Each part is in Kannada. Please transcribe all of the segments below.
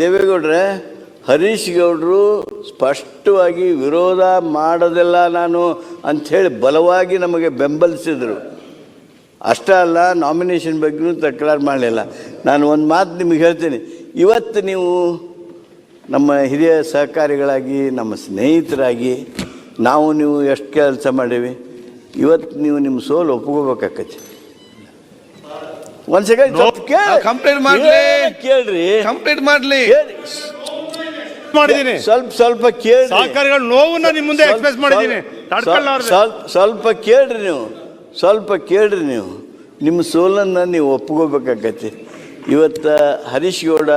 ದೇವೇಗೌಡ್ರೆ, ಹರೀಶ್ ಗೌಡರು ಸ್ಪಷ್ಟವಾಗಿ ವಿರೋಧ ಮಾಡೋದಿಲ್ಲ ನಾನು ಅಂಥೇಳಿ ಬಲವಾಗಿ ನಮಗೆ ಬೆಂಬಲಿಸಿದರು. ಅಷ್ಟೇ ಅಲ್ಲ ನಾಮಿನೇಷನ್ ಬಗ್ಗೆನೂ ತಕರಾರು ಮಾಡಲಿಲ್ಲ. ನಾನು ಒಂದು ಮಾತು ನಿಮಗೆ ಹೇಳ್ತೀನಿ. ಇವತ್ತು ನೀವು ನಮ್ಮ ಹಿರಿಯ ಸಹಕಾರಿಗಳಾಗಿ, ನಮ್ಮ ಸ್ನೇಹಿತರಾಗಿ, ನಾವು ನೀವು ಎಷ್ಟು ಕೆಲಸ ಮಾಡೀವಿ ಇವತ್ತು ನೀವು ನಿಮ್ಮ ಸೋಲು ಒಪ್ಕೋಬೇಕಾಕತಿ ಒಂದು ಸೆಕೆಂಡ್ ಕಂಪ್ಲೀಟ್ ಮಾಡ್ಲಿ. ಕೇಳ್ರಿ. ಕಂಪ್ಲೀಟ್ ಮಾಡ್ಲಿ. ಮಾಡಿದ್ದೀನಿ ಸ್ವಲ್ಪ ಸ್ವಲ್ಪ ಕೇಳಿ ಸಹಕಾರಿಗಳ ನೋವನ್ನ ನಿಮ್ಮ ಮುಂದೆ ಎಕ್ಸ್ಪ್ರೆಸ್ ಮಾಡಿದ್ದೀನಿ ಸ್ವಲ್ಪ- ಸ್ವಲ್ಪ ಸ್ವಲ್ಪ ಕೇಳ್ರಿ ನೀವು. ಸ್ವಲ್ಪ ಕೇಳ್ರಿ ನೀವು. ನಿಮ್ಮ ಸೋಲನ್ನು ನೀವು ಒಪ್ಕೋಬೇಕಾಗತ್ತೆ ಇವತ್ತು ಹರೀಶ್ ಗೌಡ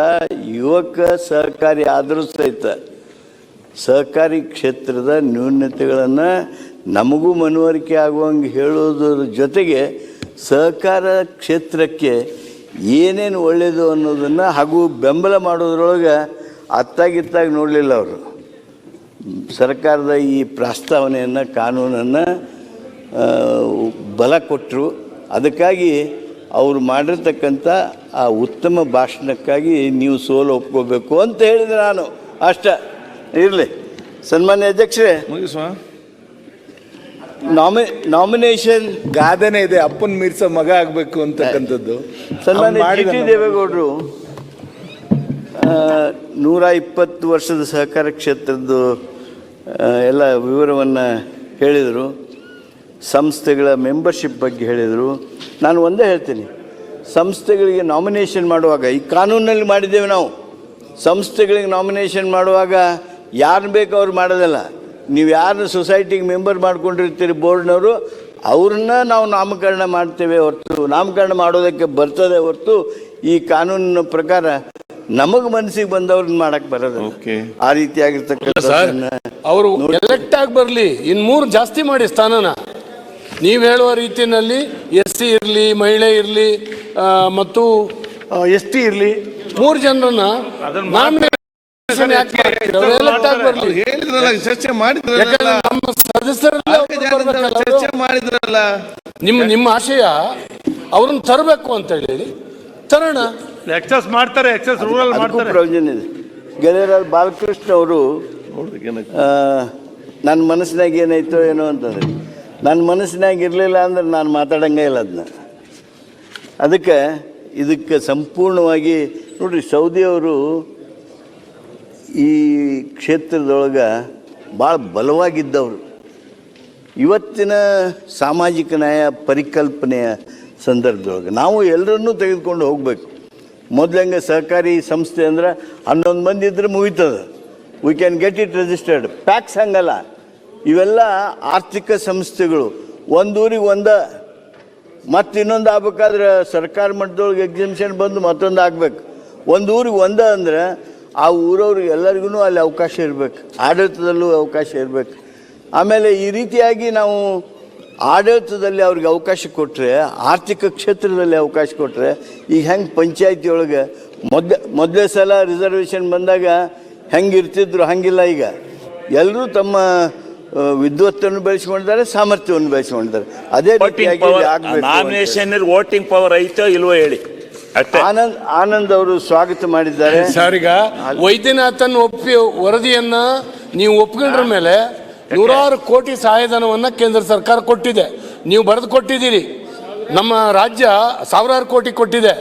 ಯುವಕ ಸಹಕಾರಿ ಆದರೂ ಸಹಿತ ಸಹಕಾರಿ ಕ್ಷೇತ್ರದ ನ್ಯೂನತೆಗಳನ್ನು ನಮಗೂ ಮನವರಿಕೆ ಆಗುವಂಗೆ ಹೇಳೋದ್ರ ಜೊತೆಗೆ ಸಹಕಾರ ಕ್ಷೇತ್ರಕ್ಕೆ ಏನೇನು ಒಳ್ಳೆಯದು ಅನ್ನೋದನ್ನು ಹಾಗೂ ಬೆಂಬಲ ಮಾಡೋದ್ರೊಳಗೆ ಅತ್ತಾಗಿತ್ತಾಗಿ ನೋಡಲಿಲ್ಲ ಅವರು. ಸರ್ಕಾರದ ಈ ಪ್ರಸ್ತಾವನೆಯನ್ನು, ಕಾನೂನನ್ನು ಬಲ ಕೊಟ್ಟರು ಅದಕ್ಕಾಗಿ ಅವರು ಮಾಡಿರ್ತಕ್ಕಂಥ ಆ ಉತ್ತಮ ಭಾಷಣಕ್ಕಾಗಿ ನೀವು ಸೋಲು ಒಪ್ಕೋಬೇಕು ಅಂತ ಹೇಳಿದೆ ನಾನು. ಅಷ್ಟ. ಇರಲಿ. ಸನ್ಮಾನ್ಯ ಅಧ್ಯಕ್ಷರೇ. ಮುಗಿಸುವ? ನಾಮಿ ನಾಮಿನೇಷನ್ ಗಾದೆನೇ ಇದೆ ಅಪ್ಪನ್ ಮೀರ್ಸೋ ಮಗ ಆಗಬೇಕು ಅಂತಕ್ಕಂಥದ್ದು. ದೇವೇಗೌಡರು ನೂರ ಇಪ್ಪತ್ತು ವರ್ಷದ ಸಹಕಾರ ಕ್ಷೇತ್ರದ್ದು ಎಲ್ಲ ವಿವರವನ್ನು ಹೇಳಿದರು. ಸಂಸ್ಥೆಗಳ ಮೆಂಬರ್ಶಿಪ್ ಬಗ್ಗೆ ಹೇಳಿದರು. ನಾನು ಒಂದೇ ಹೇಳ್ತೀನಿ ಸಂಸ್ಥೆಗಳಿಗೆ ನಾಮಿನೇಷನ್ ಮಾಡುವಾಗ ಈ ಕಾನೂನಲ್ಲಿ ಮಾಡಿದ್ದೇವೆ ನಾವು. ಸಂಸ್ಥೆಗಳಿಗೆ ನಾಮಿನೇಷನ್ ಮಾಡುವಾಗ ಯಾರು ಬೇಕು ಅವ್ರು ಮಾಡೋದಲ್ಲ. ನೀವು ಯಾರನ್ನ ಸೊಸೈಟಿಗೆ ಮೆಂಬರ್ ಮಾಡ್ಕೊಂಡಿರ್ತೀರಿ ಬೋರ್ಡ್ನವರು ಅವ್ರನ್ನ ನಾವು ನಾಮಕರಣ ಮಾಡ್ತೇವೆ ಹೊರತು. ನಾಮಕರಣ ಮಾಡೋದಕ್ಕೆ ಬರ್ತದೆ ಹೊರತು ಈ ಕಾನೂನಿನ ಪ್ರಕಾರ ನಮಗೆ ಮನಸ್ಸಿಗೆ ಬಂದವ್ರನ್ನ ಮಾಡಕ್ ಬರೋದು. ಆ ರೀತಿಯಾಗಿರ್ತಕ್ಕಂಥ ಅವರು ಎಲೆಕ್ಟ್ ಆಗಿ ಬರಲಿ ಇನ್ ಮೂರು ಜಾಸ್ತಿ ಮಾಡಿ ಸ್ಥಾನನ. ನೀವು ಹೇಳುವ ರೀತಿಯಲ್ಲಿ ಎಸ್ ಸಿ ಇರಲಿ ಮಹಿಳೆ ಇರಲಿ ಮತ್ತು ಎಸ್ ಟಿ ಇರ್ಲಿ. ಮೂರು ಜನರನ್ನ ನಾಮಿನೇಷನ್ ಚರ್ಚೆ ಮಾಡಿದ್ರಲ್ಲ. ನಮ್ಮ ಸದಸ್ಯರಲ್ಲಿ ಚರ್ಚೆ ಮಾಡಿದ್ರಲ್ಲ. ನಿಮ್ಮ ನಿಮ್ಮ ಆಶಯ ಅವ್ರನ್ನ ತರಬೇಕು ಅಂತ ಹೇಳಿ ತರೋಣ. ಎಕ್ಸಸ್ ಮಾಡ್ತಾರೆ ಎಕ್ಸಸ್ ರೂರಲ್ ಮಾಡ್ತಾರೆ. ಪ್ರಯೋಜನ ಇದೆ. ಗೆಳೆಯರಾದ ಬಾಲಕೃಷ್ಣ ಅವರು ಆ, ನನ್ನ ಮನಸ್ಸಿನಾಗ ಏನಾಯ್ತು ಏನೋ ಅಂತಂದ್ರೆ ನನ್ನ ಮನಸ್ಸಿನಾಗ ಇರಲಿಲ್ಲ ಅಂದ್ರೆ ನಾನು ಮಾತಾಡಂಗೇ ಇಲ್ಲ ಅದನ್ನ ಅದಕ್ಕೆ ಇದಕ್ಕೆ ಸಂಪೂರ್ಣವಾಗಿ ನೋಡ್ರಿ ಸೌದಿಯವರು ಈ ಕ್ಷೇತ್ರದೊಳಗೆ ಭಾಳ ಬಲವಾಗಿದ್ದವರು. ಇವತ್ತಿನ ಸಾಮಾಜಿಕ ನ್ಯಾಯ ಪರಿಕಲ್ಪನೆಯ ಸಂದರ್ಭದೊಳಗೆ ನಾವು ಎಲ್ಲರನ್ನೂ ತೆಗೆದುಕೊಂಡು ಹೋಗಬೇಕು. ಮೊದಲಂಗೆ ಸಹಕಾರಿ ಸಂಸ್ಥೆ ಅಂದ್ರೆ ಹನ್ನೊಂದು ಮಂದಿ ಇದ್ರೆ ಮುಗಿತದೆ. We can get it registered PACS ಹಂಗಲ್ಲ. ಇವೆಲ್ಲ ಆರ್ಥಿಕ ಸಂಸ್ಥೆಗಳು. ಒಂದೂರಿಗೆ ಒಂದ, ಮತ್ತು ಇನ್ನೊಂದು ಆಗ್ಬೇಕಾದ್ರೆ ಸರ್ಕಾರ ಮಟ್ಟದೊಳಗೆ ಎಕ್ಸಿಬಿಷನ್ ಬಂದು ಮತ್ತೊಂದು ಆಗ್ಬೇಕು. ಒಂದು ಊರಿಗೆ ಒಂದ ಅಂದ್ರೆ ಆ ಊರವ್ರಿಗೆ ಎಲ್ಲರಿಗೂ ಅಲ್ಲಿ ಅವಕಾಶ ಇರಬೇಕು ಆಡಳಿತದಲ್ಲೂ ಅವಕಾಶ ಇರಬೇಕು. ಆಮೇಲೆ ಈ ರೀತಿಯಾಗಿ ನಾವು ಆಡಳಿತದಲ್ಲಿ ಅವ್ರಿಗೆ ಅವಕಾಶ ಕೊಟ್ಟರೆ ಆರ್ಥಿಕ ಕ್ಷೇತ್ರದಲ್ಲಿ ಅವಕಾಶ ಕೊಟ್ಟರೆ ಈಗ ಹೆಂಗೆ ಪಂಚಾಯತಿ ಒಳಗೆ ಮೊದ್ಲ ಮೊದಲೇ ಸಲ ರಿಸರ್ವೇಷನ್ ಬಂದಾಗ ಹೆಂಗೆ ಇರ್ತಿದ್ರು ಹಂಗಿಲ್ಲ ಈಗ. ಎಲ್ಲರೂ ತಮ್ಮ ವಿದ್ವತ್ತನ್ನು ಬೆಳೆಸ್ಕೊಂಡಿದ್ದಾರೆ ಸಾಮರ್ಥ್ಯವನ್ನು ಬೆಳೆಸ್ಕೊಂಡಿದ್ದಾರೆ. ಅದೇ ರೀತಿಯಾಗಿ. ನಾಮಿನೇಷನ್ ವೋಟಿಂಗ್ ಪವರ್ ಐತೋ ಇಲ್ವೋ ಹೇಳಿ. ಆನಂದ್ ಆನಂದ್ ಅವರು ಸ್ವಾಗತ ಮಾಡಿದ್ದಾರೆ. ಸರ್ ಈಗ ವೈದ್ಯನಾಥನ್ ಒಪ್ಪಿ ವರದಿಯನ್ನ ನೀವು ಒಪ್ಕೊಂಡ್ರ ಮೇಲೆ ನೂರಾರು ಕೋಟಿ ಸಹಾಯಧನವನ್ನ ಕೇಂದ್ರ ಸರ್ಕಾರ ಕೊಟ್ಟಿದೆ. ನೀವು ಬರೆದು ಕೊಟ್ಟಿದ್ದೀರಿ. ನಮ್ಮ ರಾಜ್ಯ ಸಾವಿರಾರು ಕೋಟಿ ಕೊಟ್ಟಿದೆ.